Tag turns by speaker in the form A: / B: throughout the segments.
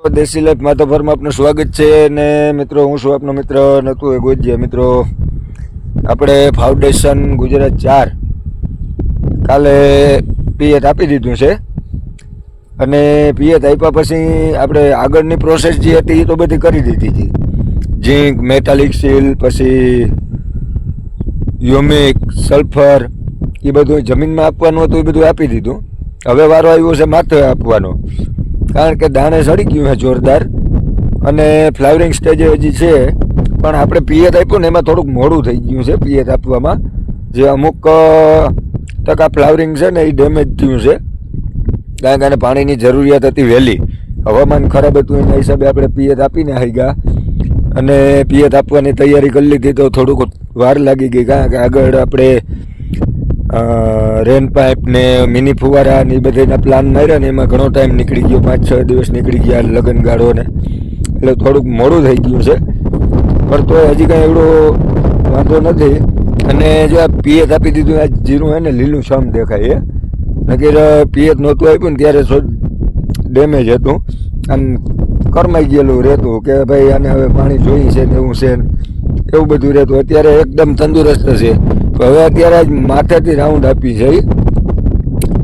A: દેશી માધવભરમાં આપનું સ્વાગત છે ને મિત્રો, હું છું આપનો મિત્ર નતુ એ ગોજિયા. મિત્રો, આપણે ફાઉન્ડેશન ગુજરાત ચાર કાલે પિયત આપી દીધું છે અને પિયત આપ્યા પછી આપણે આગળની પ્રોસેસ જે હતી એ તો બધી કરી દીધી હતી ઝીંક મેટાલિક સીલ પછી યુમિક સલ્ફર એ બધું જમીનમાં આપવાનું હતું, એ બધું આપી દીધું. હવે વારો આવ્યો છે, માથે આપવાનો. કારણ કે દાણે સડી ગયું છે જોરદાર. અને ફ્લાવરિંગ સ્ટેજ હજી છે. પણ આપણે પિયત આપ્યું ને એમાં થોડુંક મોડું થઈ ગયું છે પિયત આપવામાં. જે અમુક ટકા ફ્લાવરિંગ છે ને એ ડેમેજ થયું છે. કારણ કે આને પાણીની જરૂરિયાત હતી વહેલી. હવામાન ખરાબ હતું એના હિસાબે આપણે પિયત આપીને આવી ગયા. અને પિયત આપવાની તૈયારી કરી લીધી તો થોડુંક વાર લાગી ગઈ. કારણ કે આગળ આપણે રેન પાઇપ ને મિની ફુવારા ને એ બધાના પ્લાન માર્યા ને એમાં ઘણો ટાઈમ નીકળી ગયો. પાંચ, છ દિવસ નીકળી ગયા લગ્ન ગાળો ને એટલે થોડુંક મોડું થઈ ગયું છે. પણ તો હજી કાંઈ એવડો વાંધો નથી. અને જો આ પિયત આપી દીધું, આ જીરું હે ને, લીલું શામ દેખાય એ નકર પિયત નહોતું આપ્યું ને ત્યારે ડેમેજ હતું. આમ કરમાઈ ગયેલું રહેતું કે ભાઈ આને હવે પાણી જોઈએ છે ને એવું છે એવું બધું રહેતું. અત્યારે એકદમ તંદુરસ્ત છે. હવે અત્યારે માથેથી રાઉન્ડ આપી છે.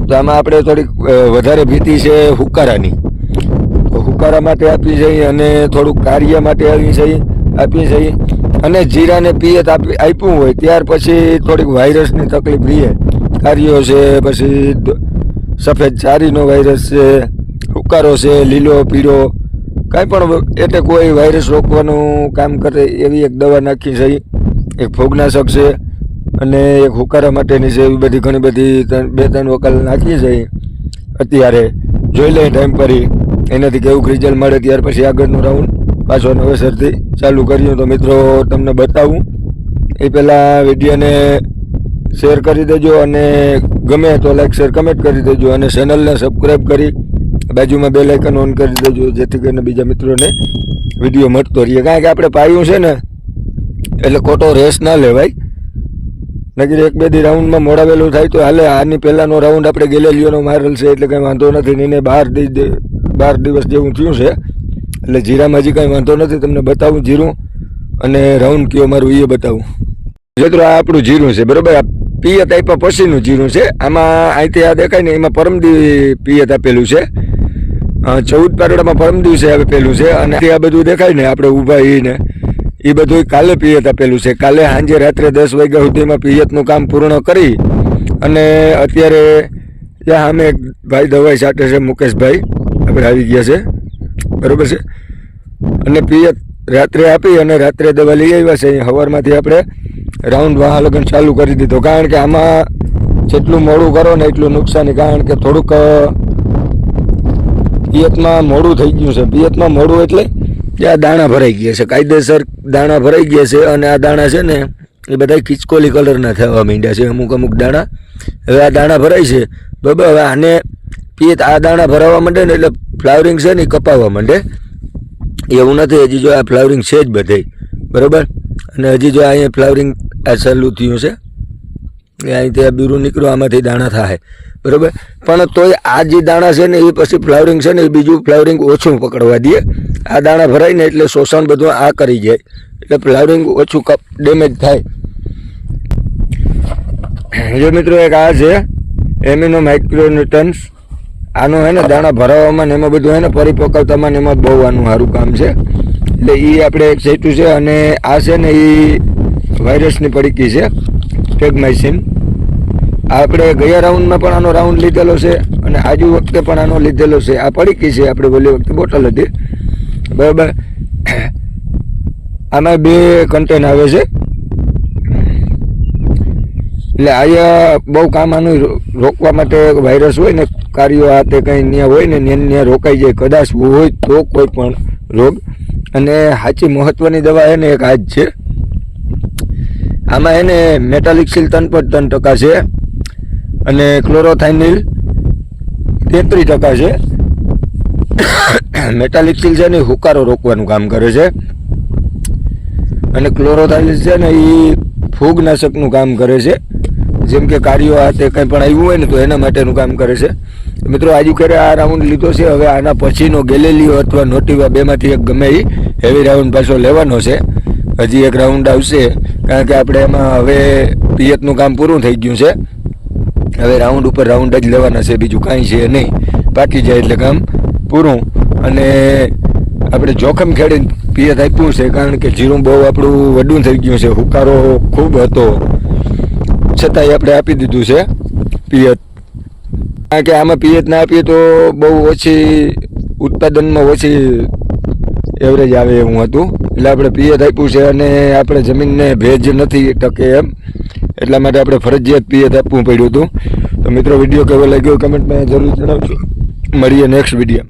A: તો આમાં આપણે થોડીક વધારે ભીતિ છે હુકારાની. તો હુકારા માટે આપી છે અને થોડુંક કાર્ય માટે આવી છે, આપી છે. અને જીરાને પિયત આપી, આપ્યું હોય ત્યાર પછી થોડીક વાયરસની તકલીફ રહીએ. કાર્યો છે, પછી સફેદ ચારીનો વાયરસ છે, હુકારો છે, લીલો, પીળો. કાંઈ પણ એટલે કોઈ વાયરસ રોકવાનું કામ કરે એવી એક દવા નાખી છે. એક ફૂગનાશક છે. અને એક હુકારા માટેની છે બધી ઘણી બધી બે ત્રણ વકાલ નાખી છે, અત્યારે જોઈ લઈએ ટાઈમ પરી. એનાથી કેવું રિઝલ્ટ મળે ત્યાર પછી આગળનું રાઉન્ડ પાછો નવેસરથી ચાલુ કર્યું તો મિત્રો, તમને બતાવું. એ પહેલાં વિડીયોને શેર કરી દેજો અને ગમે તો લાઈક શેર કમેન્ટ કરી દેજો અને ચેનલને સબસ્ક્રાઈબ કરી બાજુમાં બે લાઇકન ઓન કરી દેજો, જેથી કરીને બીજા મિત્રોને વીડિયો મળતો રહીએ. કારણ કે આપણે પાયું છે ને, એટલે ખોટો રેસ ના લેવાય. નકર એક બે દી રાઉન્ડમાં મોડાવેલું થાય તો હાલે, આની પહેલાંનો રાઉન્ડ આપણે ગેલેલીઓનો મારેલ છે, એટલે કંઈ વાંધો નથી નહીં એને બાર દી બાર દિવસ જેવું થયું છે. એટલે જીરામાં હજી કંઈ વાંધો નથી, તમને બતાવું જીરું, અને રાઉન્ડ કયો મારું એ બતાવું. મિત્રો, આ આપણું જીરું છે, બરાબર? પિયત આપ્યા પછીનું જીરું છે. આમાં અહીંથી આ દેખાય ને, એમાં પરમદી પિયત આપેલું છે. ચૌદ પારડામાં પરમ દિવસે આપેલું છે. અને આ બધું દેખાય ને, આપણે ઊભા ઈને એ બધું કાલે પિયત આપેલું છે. કાલે સાંજે રાત્રે દસ વાગ્યા સુધીમાં પિયતનું કામ પૂર્ણ કરી અને અત્યારે ત્યાં સામે ભાઈ દવાઈ સાટે છે, મુકેશભાઈ. આપણે આવી ગયા છે. બરોબર છે? અને પિયત રાત્રે આપી અને રાત્રે દવા લઈ આવ્યા છે. સવારમાંથી આપણે રાઉન્ડ વાહ લગ્ન ચાલુ કરી દીધો. કારણ કે આમાં જેટલું મોડું કરો ને એટલું નુકસાની. કારણ કે થોડુંક પિયતમાં મોડું થઈ ગયું છે. પિયતમાં મોડું એટલે આ દાણા ભરાઈ ગયા છે. કાયદેસર દાણા ભરાઈ ગયા છે અને આ દાણા છે ને એ બધા ખિચકોલી કલરના થવા માંડ્યા છે. અમુક અમુક દાણા હવે આ દાણા ભરાય છે. બરાબર? હવે આને પીએ આ દાણા ભરાવા માંડે ને એટલે ફ્લાવરિંગ છે ને કપાવવા કપાવા માંડે. એવું નથી, હજી જો આ ફ્લાવરિંગ છે જ બધે બરાબર? અને હજી જો અહીંયા ફ્લાવરિંગ આ સહેલું થયું છે. અહીંથી આ બીરું નીકળ્યું, આમાંથી દાણા થાય બરાબર? પણ તોય આ જે દાણા છે ને, એ પછી ફ્લાવરિંગ છે ને, એ બીજું ફ્લાવરિંગ ઓછું પકડવા દે આ દાણા ભરાય ને એટલે શોષણ બધું આ કરી જાય. એટલે ફ્લાવરિંગ ઓછું કપ ડેમેજ થાય. જો મિત્રો એક આ છે, એમિનો માઇક્રોન્યુટન્સ આનું હે ને, દાણા ભરાવામાં ને એમાં બધું હે ને, પરિપકવતામાં ને એમાં બહુ આનું સારું કામ છે. એટલે એ આપણે એક સેટું છે અને આ છે ને એ વાયરસની પડીકી છે. ટેગમાઇસિન આપણે ગયા રાઉન્ડમાં પણ આનો રાઉન્ડ લીધેલો છે અને આજુ વખતે પણ આનો લીધેલો છે. આ પડીકી છે આપણે બોલી વખતે બોટલ હતી. બરાબર. આમાં બે કન્ટેન આવે છે. એટલે અહીંયા બહુ કામ આનું રોકવા માટે વાયરસ હોય ને, કાર્યો આ તે કંઈ ત્યાં હોય ને ત્યાં રોકાઈ જાય. કદાચ હોય તો કોઈ પણ રોગ. અને સાચી મહત્વની દવા છે ને એક જ છે. આમાં એને મેટાલિક સીલ ત્રણ ત્રણ ટકા છે અને ક્લોરોથાઇનિલ તેત્રીસ ટકા છે. મેટાલિક સીલ છે ને હુકારો રોકવાનું કામ કરે છે. અને ક્લોરોથાઇનિલ છે ને એ ફૂગનાશકનું કામ કરે છે. જેમ કે કાર્યો આ તે કંઈ પણ આવ્યું હોય ને તો એના માટેનું કામ કરે છે. મિત્રો, આજુ ક્યારે આ રાઉન્ડ લીધો છે? હવે આના પછીનો ગેલેલીઓ અથવા નોટિવા બેમાંથી એક ગમે એ હેવી રાઉન્ડ પાછો લેવાનો છે. હજી એક રાઉન્ડ આવશે. કારણ કે આપણે એમાં હવે પિયતનું કામ પૂરું થઈ ગયું છે. હવે રાઉન્ડ ઉપર રાઉન્ડ જ લેવાના છે, બીજું કાંઈ છે નહીં. પાકી જાય એટલે કામ પૂરું. અને આપણે જોખમ ખેડીને પિયત આપ્યું છે, કારણ કે જીરું બહુ આપણું વડું થઈ ગયું છે. હુકારો ખૂબ હતો. છતાંય આપણે આપી દીધું છે પિયત. કારણ કે આમાં પિયત ના આપીએ તો બહુ ઓછી ઉત્પાદનમાં ઓછી એવરેજ આવે એવું હતું. એટલે આપણે પિયત આપ્યું છે અને આપણે જમીનને ભેજ નથી ટકે એમ. એટલા માટે આપણે ફરજિયાત પિયત આપવું પડ્યું હતું. તો મિત્રો વીડિયો કેવો લાગ્યો? કમેન્ટમાં જરૂર જણાવજો. મળીએ નેક્સ્ટ વીડિયો